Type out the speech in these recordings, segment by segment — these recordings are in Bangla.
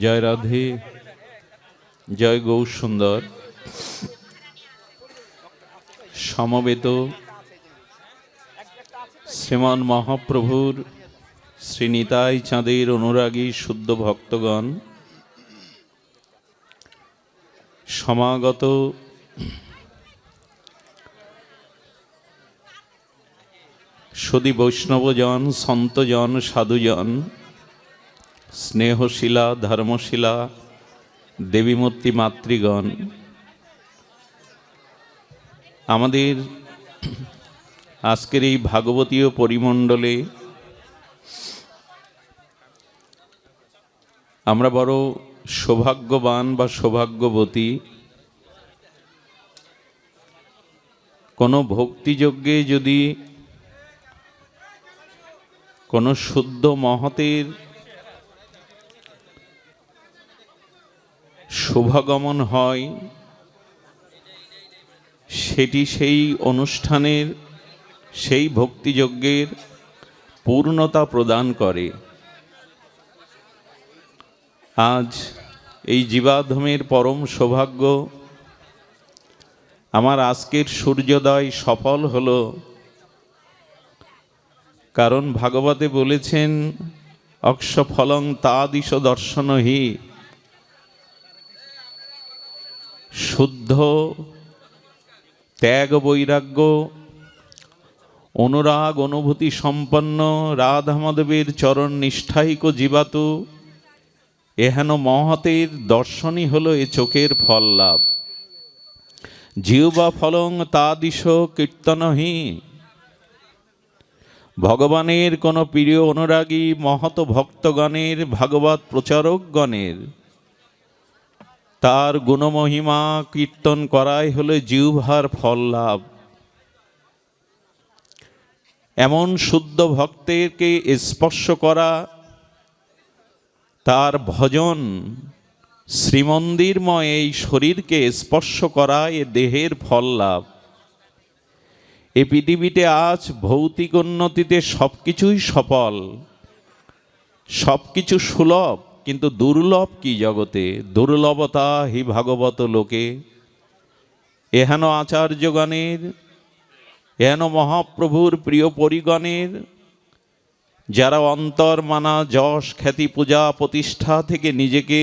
জয় রাধে, জয় গৌর সুন্দর সমবেত শ্রীমান মহাপ্রভুর শ্রীনিতাই চাঁদের অনুরাগী শুদ্ধ ভক্তগণ, সমাগত সদী বৈষ্ণবজন, সন্তজন, সাধুজন স্নেহশীলা, ধর্মশিলা, দেবীমূর্তি, মাতৃগণ। আমাদের আজকের এই ভাগবতীয় পরিমণ্ডলে আমরা বড় সৌভাগ্যবান বা সৌভাগ্যবতী। কোনো ভক্তিযজ্ঞে যদি কোনো শুদ্ধ মহতের শুভাগমন হয়, সেটি সেই অনুষ্ঠানের, সেই ভক্তিযজ্ঞের পূর্ণতা প্রদান করে। আজ এই জীবাধমের পরম সৌভাগ্য, আমার আজকের সূর্যোদয় সফল হল। কারণ ভাগবতে বলেছেন, অক্ষফলং তাদিশ দর্শনহি। শুদ্ধ, ত্যাগ বৈরাগ্য, অনুরাগ অনুভূতি সম্পন্ন রাধামাধবের চরণ নিষ্ঠাইক জীবাত এহেন মহতের দর্শনই হল এ চোখের ফল লাভ। জিহ্বা ফলং তাদিশ কীর্তনহি। ভগবানের কোন প্রিয় অনুরাগী মহত ভক্তগণের, ভাগবত প্রচারকগণের তার গুণমহিমা কীর্তন করাই হলে জিহ্বার ফল লাভ। এমন শুদ্ধ ভক্তেরকে স্পর্শ করা, তার ভজন শ্রীমন্দিরময় এই শরীরকে স্পর্শ করা এ দেহের ফল লাভ। এ পৃথিবীতে আজ ভৌতিক উন্নতিতে সব কিছুই সফল সব কিছু সুলভ। কিন্তু দুর্লভ কি জগতে? দুর্লভতা হি ভাগবত লোকে। এহেন আচার্যগণের, এহেন মহাপ্রভুর প্রিয় পরিগণের, যারা অন্তর মানা যশ খ্যাতি পূজা প্রতিষ্ঠা থেকে নিজেকে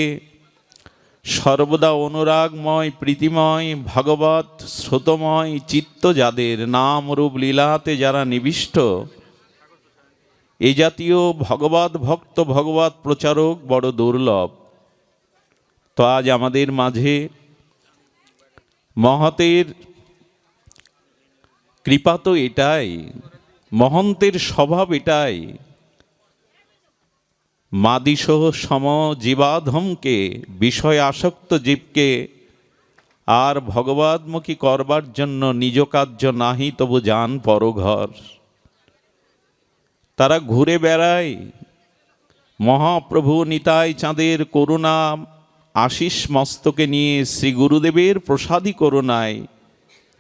সর্বদা অনুরাগময়, প্রীতিময়, ভাগবত, শ্রোতময়, চিত্ত যাদের নাম রূপ লীলাতে যারা নিবিষ্ট এই জাতীয় ভগবত ভক্ত ভগবত প্রচারক বড় দুর্লভ। তো আজ আমাদের মাঝে মহতের কৃপা তো এটাই, মহন্তের স্বভাব এটাই। মাদিসহ সম জীবাধমকে, বিষয় আসক্ত জীবকে, আর ভগবতমুখী করবার জন্য নিজ কার্য নাহি তবু যান পরঘর। তারা ঘুরে বেড়ায়। মহাপ্রভু নিতাই চাঁদের করুণা, আশিস মস্তকে নিয়ে শ্রী গুরুদেবের প্রসাদী করুণায়।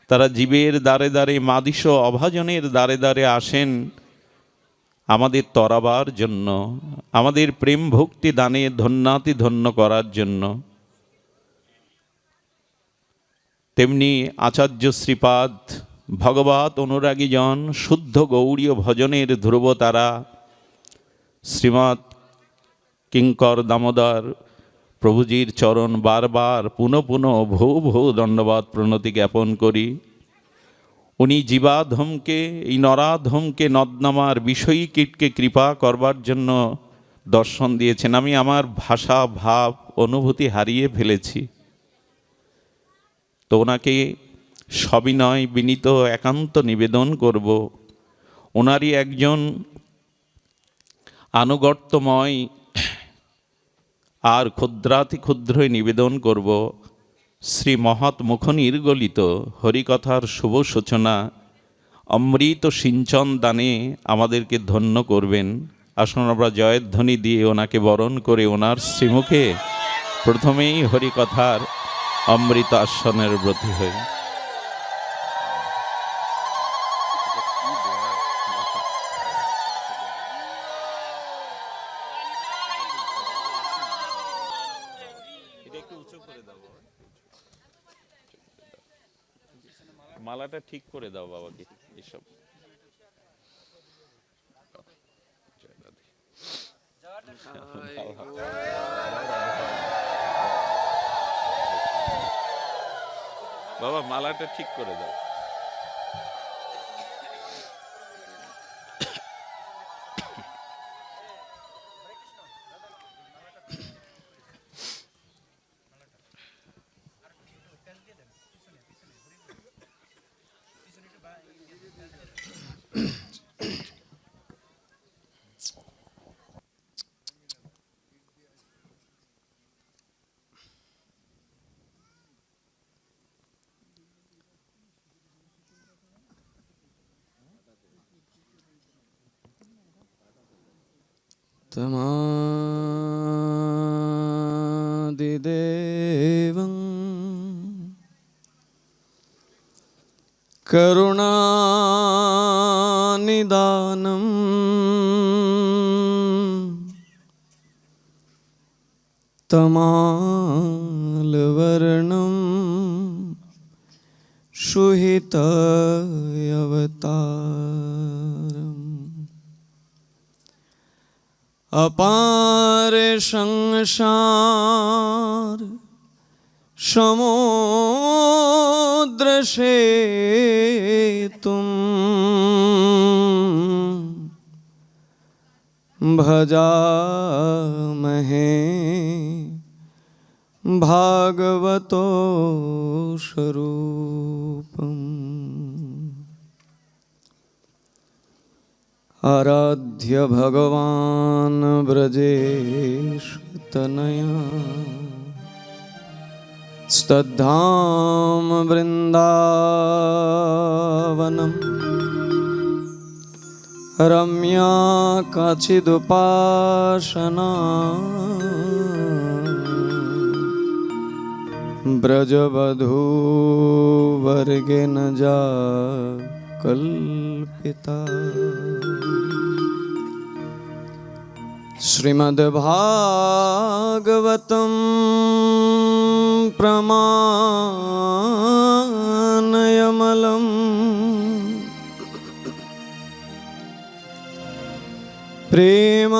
তারা জীবের দ্বারে দ্বারে, মাদিস অভাজনের দ্বারে দ্বারে আসেন আমাদের তরাবার জন্য, আমাদের প্রেম ভক্তি দানে ধন্যাতি ধন্য করার জন্য। তেমনি আচার্য শ্রীপাদ ভগবত অনুরাগীজন, শুদ্ধ গৌড়ীয় ভজনের ধ্রুবতারা, শ্রীমৎ কিঙ্কর দামোদর প্রভুজির চরণ বারবার পুনঃ পুনঃ ভৌ ভৌ দণ্ডবাদ প্রণতি জ্ঞাপন করি। উনি জীবাধমকে, এই নরাধমকে, নদনামার বিষয়ী কীটকে কৃপা করবার জন্য দর্শন দিয়েছেন। আমি আমার ভাষা, ভাব, অনুভূতি হারিয়ে ফেলেছি। তো ওনাকে সবিনয় বিনীত একান্ত নিবেদন করব। ওনারই একজন আনুগত্যময় আর ক্ষুদ্রাতি ক্ষুদ্রই নিবেদন করব। শ্রী মহৎ মুখ নির্গলিত হরিকথার শুভ সূচনা, অমৃত সিঞ্চন দানে আমাদেরকে ধন্য করবেন। আসুন আমরা জয়ধ্বনি দিয়ে ওনাকে বরণ করে ওনার শ্রীমুখে প্রথমেই হরিকথার অমৃত আসনের ব্রতী হই। ঠিক করে দাও বাবাকে এসব। বাবা মালাটা ঠিক করে দাও। तमादिदेवं करुणानिदानम् तमालवर्णं शुहितयवतारम् অপার সংসার সমুদ্র সে তুম। ভজা মহে ভাগবত স্বরূপম। आराध्य भगवान् व्रजेश तनया। स्तद्धाम वृन्दावनम्। रम्या काचिदुपासना। ब्रजवधूवर्गेण जा। कल्पिता श्रीमद्भागवतं प्रमाणयमलम् प्रेम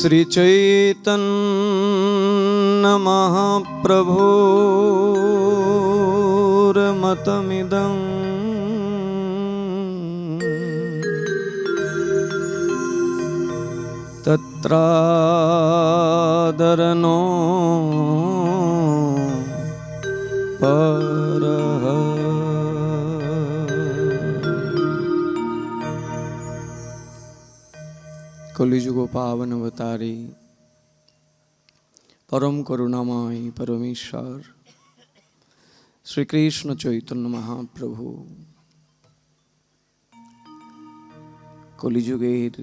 श्री चैतन्य महाप्रभोरमतमिदं तत्रादरनो प কলিযুগ পাবন অবতারী পরম করুণাময় পরমেশ্বর শ্রীকৃষ্ণ চৈতন্য মহাপ্রভু কলিযুগের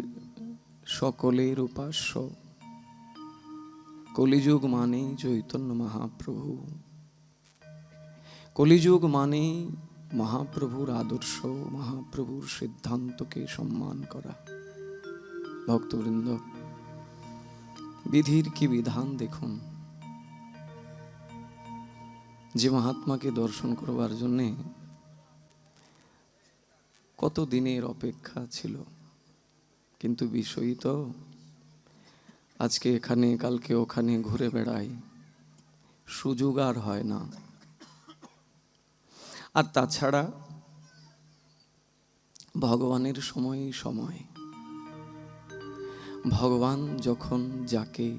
সকলের উপাস্য কলিযুগ মানে চৈতন্য মহাপ্রভু কলিযুগ মানে মহাপ্রভুর আদর্শ মহাপ্রভুর সিদ্ধান্তকে সম্মান করা। ভক্তবৃন্দ, বিধির কি বিধান দেখুন? যে মহাত্মাকে দর্শন করবার জন্যে কত দিনের অপেক্ষা ছিল? কিন্তু বিষয়ই তো আজকে এখানে, কালকে ওখানে ঘুরে বেড়াই সুযোগ আর হয় না। আর তাছাড়া ভগবানের সময়ই সময়। ভগবান যখন যাকে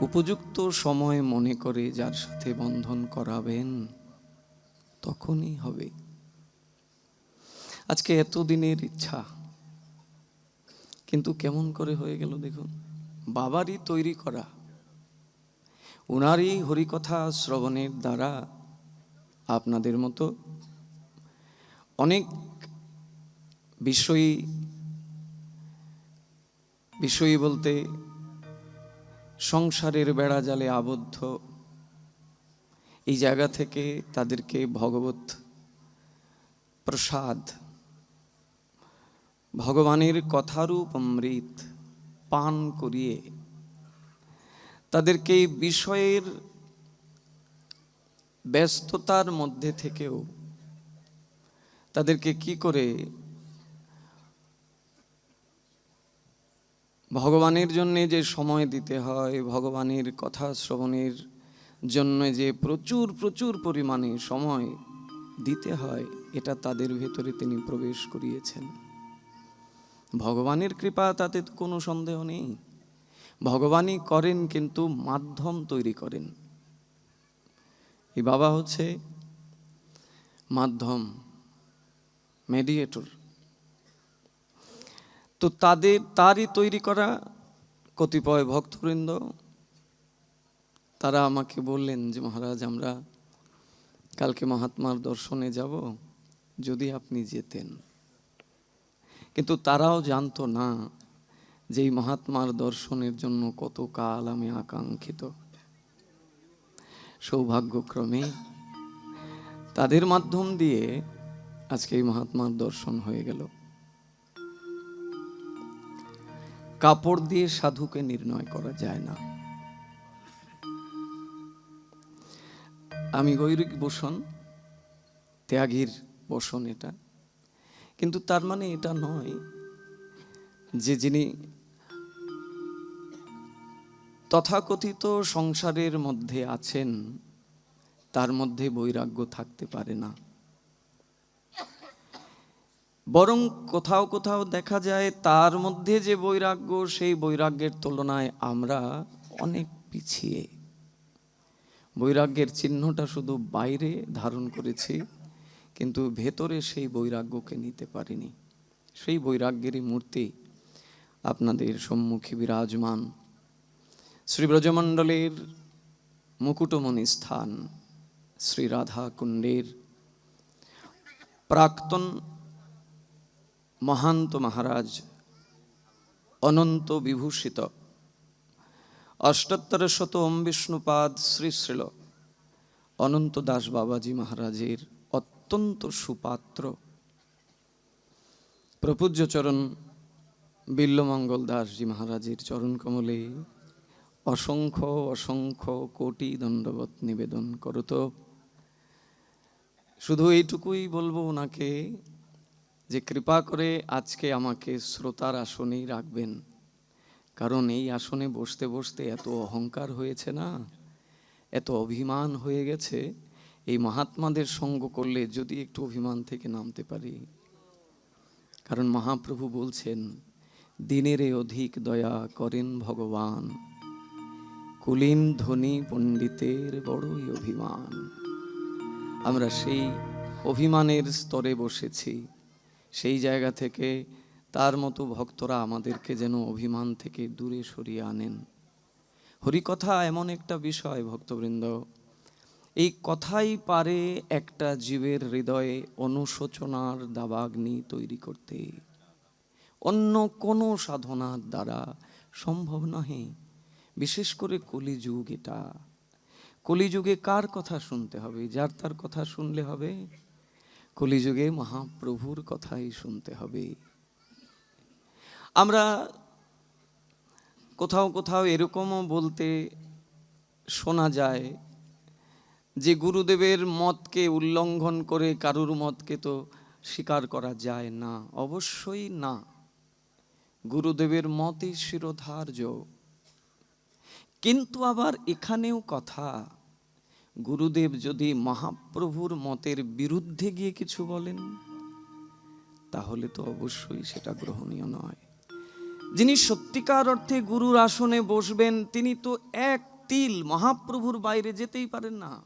উপযুক্ত সময় মনে করে যার সাথে বন্ধন করাবেন, তখনই হবে। আজকে এতদিনের ইচ্ছা, কিন্তু কেমন করে হয়ে গেল দেখুন, বাবারই তৈরি করা ওনারই হরিকথা শ্রবণের দ্বারা আপনাদের মতো অনেক বিষয়ী বিষয়ী বলতে সংসারের বেড়া জালে আবদ্ধ। এই জায়গা থেকে তাদেরকে ভগবত প্রসাদ, ভগবানের কথারূপ অমৃত পান করিয়ে তাদেরকে বিষয়ের ব্যস্ততার মধ্যে থেকেও তাদেরকে কি করে ভগবানের জন্য যে সময় দিতে হয়, ভগবানের কথা শ্রবণের জন্য যে প্রচুর প্রচুর পরিমাণে সময় দিতে হয়, এটা তাদের ভেতরে তিনি প্রবেশ করিয়েছেন। ভগবানের কৃপা তাতে কোনো সন্দেহ নেই। ভগবানই করেন কিন্তু মাধ্যম তৈরি করেন। এই বাবা হচ্ছে মাধ্যম মেডিয়েটর তো তাদের, তারই তৈরি করা কতিপয় ভক্তবৃন্দ, তারা আমাকে বললেন যে, মহারাজ, আমরা কালকে মহাত্মার দর্শনে যাব, যদি আপনি যেতেন। কিন্তু তারাও জানতো না যে, এই মহাত্মার দর্শনের জন্য কত কাল আমি আকাঙ্ক্ষিত। সৌভাগ্যক্রমে তাদের মাধ্যম দিয়ে আজকে এই মহাত্মার দর্শন হয়ে গেল। কাপড় দিয়ে সাধুকে নির্ণয় করা যায় না। আমি গৈরিক বসন, ত্যাগীর বসন এটা। কিন্তু তার মানে এটা নয় যে যিনি তথাকথিত সংসারের মধ্যে আছেন, তার মধ্যে বৈরাগ্য থাকতে পারে না। বরং কোথাও কোথাও দেখা যায় তার মধ্যে যে বৈরাগ্য, সেই বৈরাগ্যের তুলনায় আমরা অনেক পিছিয়ে। বৈরাগ্যের চিহ্নটা শুধু বাইরে ধারণ করেছি, কিন্তু ভেতরে সেই বৈরাগ্যকে নিতে পারিনি। সেই বৈরাগ্যেরই মূর্তি আপনাদের সম্মুখে বিরাজমান। শ্রী ব্রজমণ্ডলের মুকুটমণি স্থান শ্রী রাধা কুণ্ডের প্রাক্তন মহান্ত মহারাজ, অনন্ত বিভূষিত। অষ্টোত্তর শত ওম বিষ্ণুপাদ শ্রী শ্রীল অনন্ত দাস বাবাজি মহারাজের অত্যন্ত সুপাত্র। প্রপূজ্য চরণ বিল্লমঙ্গল দাসজি মহারাজের চরণ কমলে অসংখ্য অসংখ্য কোটি দণ্ডবত নিবেদন করত। শুধু এইটুকুই বলব ওনাকে যে কৃপা করে আজকে আমাকে শ্রোতার আসনেই রাখবেন। কারণ এই আসনে বসতে বসতে এত অহংকার হয়েছে না? এত অভিমান হয়ে গেছে? এই মহাত্মাদের সঙ্গ করলে যদি একটু অভিমান থেকে নামতে পারি। কারণ মহাপ্রভু বলছেন, দিনেরে অধিক দয়া করেন ভগবান। কুলীন ধনী পণ্ডিতের বড়ই অভিমান। আমরা সেই অভিমানের স্তরে বসেছি। সেই জায়গা থেকে তার মতো ভক্তরা আমাদেরকে যেন অভিমান থেকে দূরে সরিয়ে আনেন। হরিকথা এমন একটা বিষয়, ভক্তবৃন্দ। এই কথাই পারে একটা জীবের হৃদয়ে অনুশোচনার দাবাগ্নি তৈরি করতে। অন্য কোনো সাধনার দ্বারা সম্ভব নহে। বিশেষ করে কলিযুগ এটা। কলিযুগে কার কথা শুনতে হবে? যার তার কথা শুনলে হবে? কলিযুগে মহাপ্রভুর কথাই শুনতে হবে। আমরা কোথাও কোথাও এরকমও বলতে শোনা যায় যে গুরুদেবের মতকে উল্লঙ্ঘন করে কারুর মতকে তো স্বীকার করা যায় না, অবশ্যই না। গুরুদেবের মতই শিরোধার্য। কিন্তু আবার এখানেও কথা গুরুদেব যদি মহাপ্রভুর মতের বিরুদ্ধে গিয়ে কিছু বলেন, তাহলে তো অবশ্যই সেটা গ্রহণীয় নয়। যিনি সত্যিকার অর্থে গুরুর আসনে বসবেন, তিনি তো এক তিল মহাপ্রভুর বাইরে যেতেই পারেন না।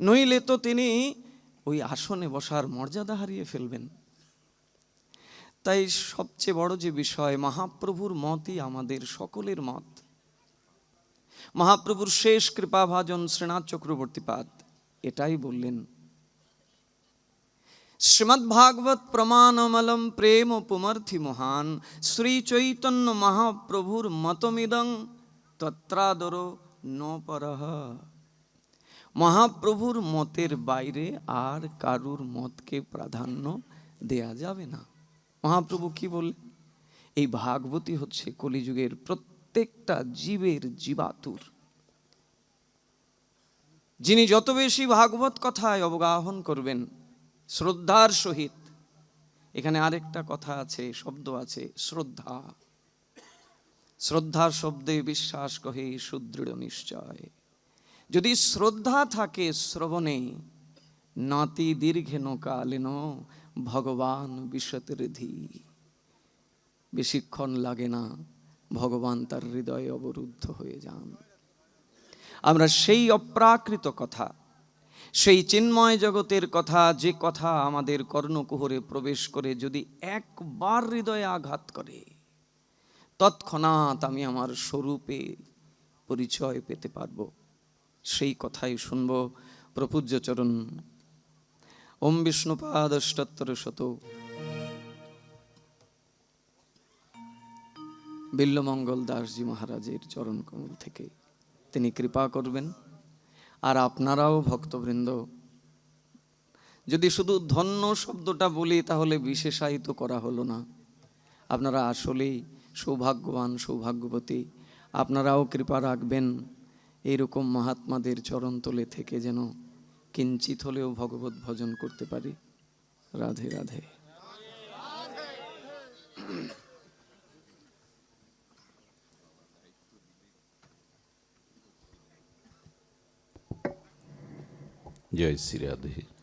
নইলে তো তিনি ওই আসনে বসার মর্যাদা হারিয়ে ফেলবেন। তাই সবচেয়ে বড় যে বিষয়, মহাপ্রভুর মতই আমাদের সকলের মত। মহাপ্রভুর শেষ কৃপাভাজন শ্রীনাথ চক্রবর্তী পাদ। এটাই বললেন। শ্রীমদ্ ভাগবত প্রমাণমলম প্রেম পুমর্থি মহান, শ্রী চৈতন্য মহাপ্রভুর মতমিদং তত্রাদর ন পরহ মহাপ্রভুর মতের বাইরে আর কারুর মতকে প্রাধান্য দেয়া যাবে না। মহাপ্রভু কি বললেন? এই ভাগবতী হচ্ছে কলিযুগের প্রত্যেকটা জীবের জীবাতুর। যিনি যত বেশি ভাগবত কথায় অবগাহন করবেন, শ্রদ্ধার সহিত, এখানে আরেকটা কথা আছে, শব্দ আছে, শ্রদ্ধা। শ্রদ্ধা শব্দে বিশ্বাস কহে সুদৃঢ় নিশ্চয়। যদি শ্রদ্ধা থাকে শ্রবণে, নাতি দীর্ঘেন কালেন, ভগবান বিশতরিধি। বেশিক্ষণ লাগে না। ভগবান তার হৃদয়ে অবরুদ্ধ হয়ে যান। আমরা সেই অপ্রাকৃত কথা, সেই চিন্ময় জগতের কথা, যে কথা আমাদের কর্ণকুহরে প্রবেশ করে যদি একবার হৃদয়ে আঘাত করে, তৎক্ষণাৎ আমি আমার স্বরূপে পরিচয় পেতে পারব। সেই কথাই শুনব প্রপূজ্যচরণ ওম বিষ্ণুপাদ অষ্টোত্তর শত বিল্লমঙ্গল দাসজি মহারাজের চরণ কমল থেকে তিনি কৃপা করবেন। আর আপনারাও ভক্তবৃন্দ, যদি শুধু ধন্য শব্দটা বলি, তাহলে বিশেষায়িত করা হলো না। আপনারা আসলেই সৌভাগ্যবান, সৌভাগ্যবতী। আপনারাও কৃপা রাখবেন। এইরকম মহাত্মাদের চরণ তলে থেকে যেন কিঞ্চিত হলেও ভগবত ভজন করতে পারি। রাধে রাধে। জয় শ্রী রাধে।